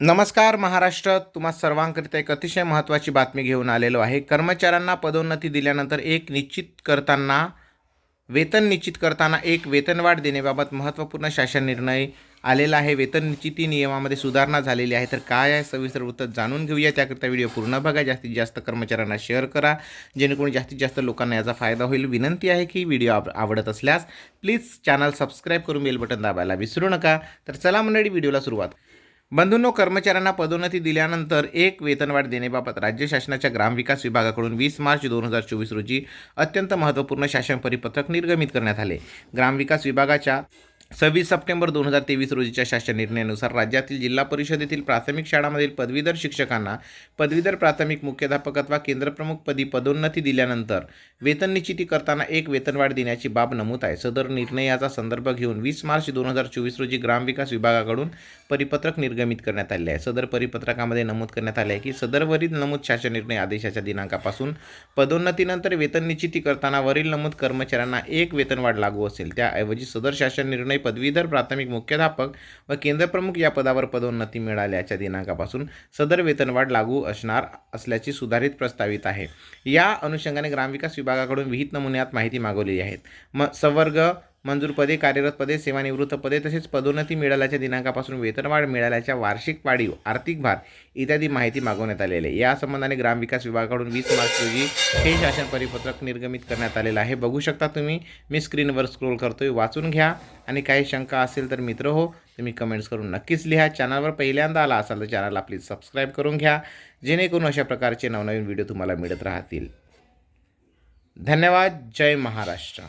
नमस्कार महाराष्ट्र. तुम्हा सर्वांकरिता एक अतिशय महत्त्वाची बातमी घेऊन आलेलो आहे. कर्मचाऱ्यांना पदोन्नती दिल्यानंतर एक निश्चित करताना वेतन निश्चित करताना एक वेतनवाढ देण्याबाबत महत्त्वपूर्ण शासन निर्णय आलेला आहे. वेतन निश्चिती नियमामध्ये सुधारणा झालेली आहे. तर काय आहे? सविस्तर वृत्त जाणून घेऊया. त्याकरिता व्हिडिओ पूर्ण बघा. जास्तीत जास्त कर्मचाऱ्यांना शेअर करा. जेणेकरून जास्तीत जास्त लोकांना याचा फायदा होईल. विनंती आहे की व्हिडिओ आव- आवडत असल्यास प्लीज चॅनल सबस्क्राईब करून बेल बटन दाबायला विसरू नका. तर चला मंडळी व्हिडिओला सुरुवात बंधूंनो कर्मचाऱ्यांना पदोन्नती दिल्यानंतर एक वेतनवाढ देण्याबाबत राज्य शासनाच्या ग्रामविकास विभागाकडून वीस मार्च दोन हजार चोवीस रोजी अत्यंत महत्त्वपूर्ण शासन परिपत्रक निर्गमित करण्यात आले. ग्रामविकास विभागाच्या सव्वीस सप्टेंबर दोन हजार तेवीस रोजीच्या शासन निर्णयानुसार राज्यातील जिल्हा परिषदेतील प्राथमिक शाळांमधील पदवीधर शिक्षकांना पदवीधर प्राथमिक मुख्याध्यापक अथवा केंद्रप्रमुखपदी पदोन्नती दिल्यानंतर वेतन निश्चिती करताना एक वेतनवाढ देण्याची बाब नमूद आहे. सदर निर्णयाचा संदर्भ घेऊन वीस मार्च दोन हजार चोवीस रोजी ग्रामविकास विभागाकडून परिपत्रक निर्गमित करण्यात आले आहे. सदर परिपत्रकामध्ये नमूद करण्यात आले आहे की सदरवरील नमूद शासन निर्णय आदेशाच्या दिनांकापासून पदोन्नतीनंतर वेतन निश्चिती करताना वरील नमूद कर्मचाऱ्यांना एक वेतनवाढ लागू असेल. त्याऐवजी सदर शासन निर्णय पदवीधर प्राथमिक मुख्याध्यापक व केंद्रप्रमुख या पदावर पदोन्नती मिळाल्याच्या दिनांकापासून सदर वेतनवाढ लागू असणार असल्याची सुधारित प्रस्तावित आहे. या अनुषंगाने ग्रामविकास विभागाकडून विहित नमुन्यात माहिती मागवलेली आहे. म संवर्ग मंजूर पदे कार्यरत पदे सेवानिवृत्त पदे तसेच पदोन्नती मिळाल्याच्या दिनांकापासून वेतनवाढ मिळाल्याच्या वार्षिक वाढीव आर्थिक भार इत्यादी माहिती मागवण्यात आलेली आहे. या संबंधाने ग्रामविकास विभागाकडून वीस मार्च रोजी हे शासन परिपत्रक निर्गमित करण्यात आलेलं आहे. बघू शकता तुम्ही मी स्क्रीनवर स्क्रोल करतोय वाचून घ्या. आणि काही शंका असेल तर मित्र हो तुम्ही कमेंट्स करून नक्कीच लिहा. चॅनलवर पहिल्यांदा आला असाल तर चॅनलला प्लीज सबस्क्राईब करून घ्या. जेणेकरून अशा प्रकारचे नवनवीन व्हिडिओ तुम्हाला मिळत राहतील. धन्यवाद. जय महाराष्ट्र.